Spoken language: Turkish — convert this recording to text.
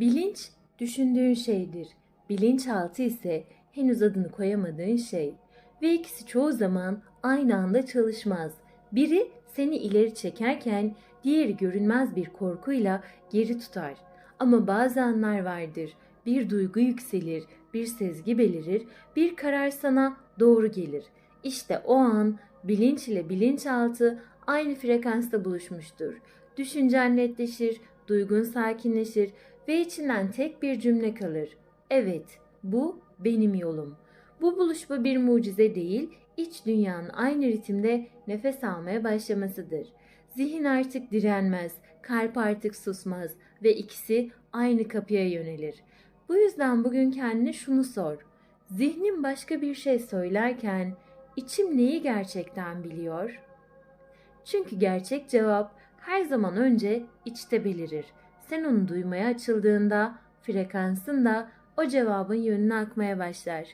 Bilinç düşündüğün şeydir. Bilinçaltı ise henüz adını koyamadığın şey. Ve ikisi çoğu zaman aynı anda çalışmaz. Biri seni ileri çekerken diğeri görünmez bir korkuyla geri tutar. Ama bazı anlar vardır. Bir duygu yükselir, bir sezgi belirir, bir karar sana doğru gelir. İşte o an bilinç ile bilinçaltı aynı frekansta buluşmuştur. Düşüncen netleşir, duygun sakinleşir ve içinden tek bir cümle kalır. Evet, bu benim yolum. Bu buluşma bir mucize değil, iç dünyanın aynı ritimde nefes almaya başlamasıdır. Zihin artık direnmez, kalp artık susmaz ve ikisi aynı kapıya yönelir. Bu yüzden bugün kendine şunu sor. Zihnim başka bir şey söylerken içim neyi gerçekten biliyor? Çünkü gerçek cevap her zaman önce içte belirir. Sen onu duymaya açıldığında frekansın da o cevabın yönüne akmaya başlar.